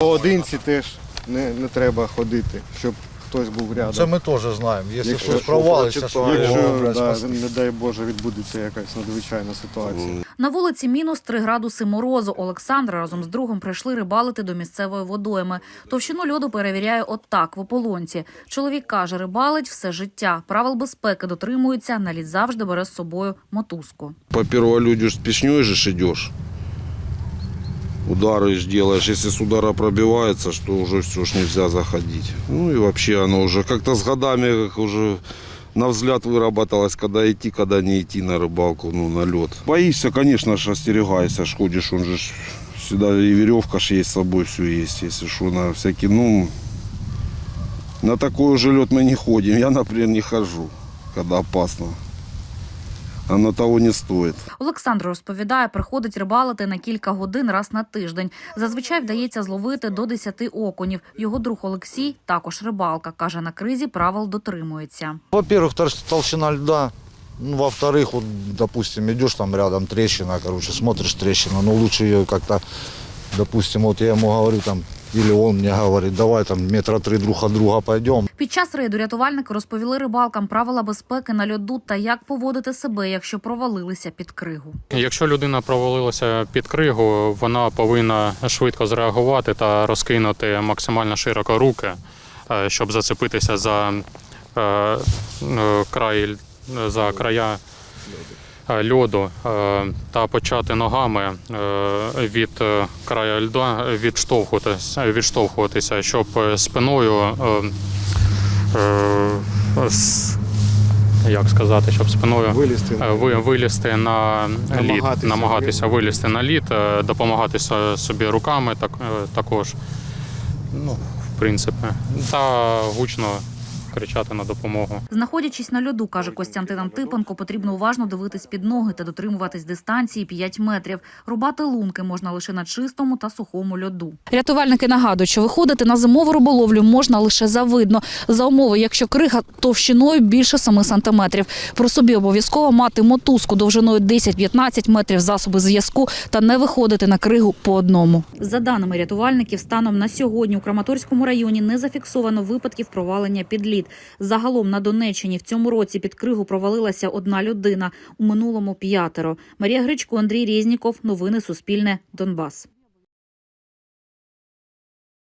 Поодинці теж не, не треба ходити, щоб хтось був рядом. Це ми теж знаємо. Якщо Якщо щось провалиться, що Якщо, да, не дай Боже, відбудеться якась надзвичайна ситуація. На вулиці мінус 3 градуси морозу. Олександр разом з другом прийшли рибалити до місцевої водойми. Товщину льоду перевіряє отак в ополонці. Чоловік каже, рибалить все життя. Правил безпеки дотримується. На лід завжди бере з собою мотузку. По песней же ж идешь. Удары делаешь. Если с удара пробивается, что уже все ж нельзя заходить. Ну и вообще оно уже как-то с годами как уже на взгляд выработалось, когда идти, когда не идти на рыбалку, ну, на лед. Боишься, конечно же, остерегаешься, ж ходишь, он же ж всегда и веревка ж есть с собой, все есть, если что, на всякий, ну, на такой уже лед мы не ходим. Я, например, не хожу, когда опасно. Оно того не стоит. Олександр розповідає, приходить рибалити на кілька годин раз на тиждень. Зазвичай вдається зловити до 10 окунів. Його друг Олексій також рибалка. каже, на кризі правил дотримується. Во-первых, тол- толщина льда. Ну, во-вторых, вот, допустим, идешь там рядом трещина, короче, смотришь трещину, но лучше ее как-то, допустим, вот я ему говорю там, или он мне говорит, давай там метра три друг от друга пойдем. Під час рейду рятувальники розповіли рибалкам правила безпеки на льоду та як поводити себе, якщо провалилися під кригу. Якщо людина провалилася під кригу, вона повинна швидко зреагувати та розкинути максимально широко руки, е, щоб зацепитися за е, е, край за края льоду е, та почати ногами е, від е, краю льда відштовхуватися, відштовхуватися щоб е, спиною е, е, як сказати, щоб спиною Вилізти. Е, ви вилізти на лід, Намагатися вилізти на лід, е, допомагати собі руками так, е, також. Ну, в принципі, та гучно кричати на допомогу. Знаходячись на льоду, каже Костянтин Антипенко, потрібно уважно дивитись під ноги та дотримуватись дистанції 5 метрів. Рубати лунки можна лише на чистому та сухому льоду. Рятувальники нагадують, що виходити на зимову риболовлю можна лише завидно, за умови, якщо крига товщиною більше 7 сантиметрів. Про собі обов'язково мати мотузку довжиною 10-15 метрів засоби зв'язку та не виходити на кригу по одному. За даними рятувальників, станом на сьогодні у Краматорському районі не зафіксовано випадків провалення під лід. Загалом на Донеччині в цьому році під кригу провалилася одна людина, у минулому п'ятеро. Марія Гричко, Андрій Рєзніков. Новини Суспільне. Донбас.